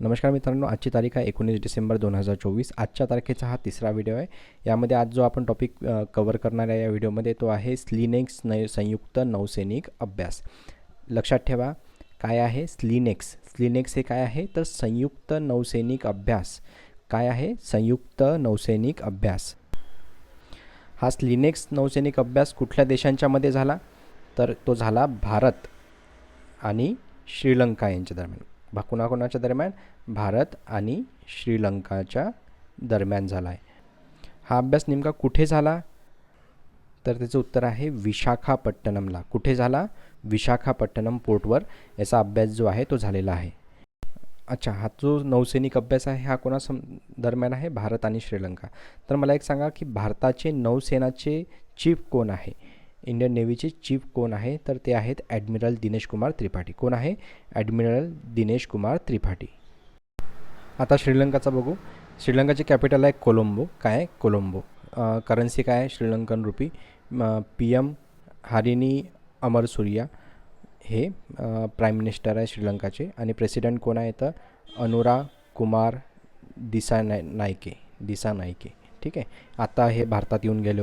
नमस्कार मित्रांनो आजची तारीख आहे एकोणीस डिसेंबर दोन हजार चोवीस. आजच्या तारखेचा हा तिसरा व्हिडिओ आहे. यामध्ये आज जो आपण टॉपिक कवर करणार आहे या व्हिडिओमध्ये तो आहे स्लिनेक्स न संयुक्त नौसैनिक अभ्यास. लक्षात ठेवा काय आहे स्लिनेक्स? स्लिनेक्स हे काय आहे? तर संयुक्त नौसैनिक अभ्यास. काय आहे? संयुक्त नौसैनिक अभ्यास. हा स्लिनेक्स नौसैनिक अभ्यास कुठल्या देशांच्यामध्ये झाला? तर तो झाला भारत आणि श्रीलंका यांच्या दरम्यान. भा कुणाकुणाच्या दरम्यान भारत आणि श्रीलंकाच्या दरम्यान झाला आहे हा अभ्यास नेमका कुठे झाला? तर त्याचं उत्तर आहे विशाखापट्टणमला. कुठे झाला? विशाखापट्टणम पोर्टवर याचा अभ्यास जो आहे तो झालेला आहे. अच्छा हा जो नौसैनिक अभ्यास आहे हा कोणा सम दरम्यान आहे? भारत आणि श्रीलंका. तर मला एक सांगा की भारताचे नौसेनाचे चीफ कोण आहे? इंडियन नेव्हीचे चीफ कोण आहे? तर ते आहेत ॲडमिरल दिनेश कुमार त्रिपाठी. कोण आहे? ॲडमिरल दिनेश कुमार त्रिपाठी. आता श्रीलंकाचा बघू. श्रीलंकाचे कॅपिटल आहे कोलंबो. काय आहे? कोलंबो. करन्सी काय आहे? Sri Lankan rupee. P M Harini Amarasuriya हे प्राईम मिनिस्टर आहे श्रीलंकाचे. आणि प्रेसिडेंट कोण आहे तर अनुरा कुमार दिसा नाय नायके दिसा नायके ठीक आहे? आता हे भारतात येऊन गेले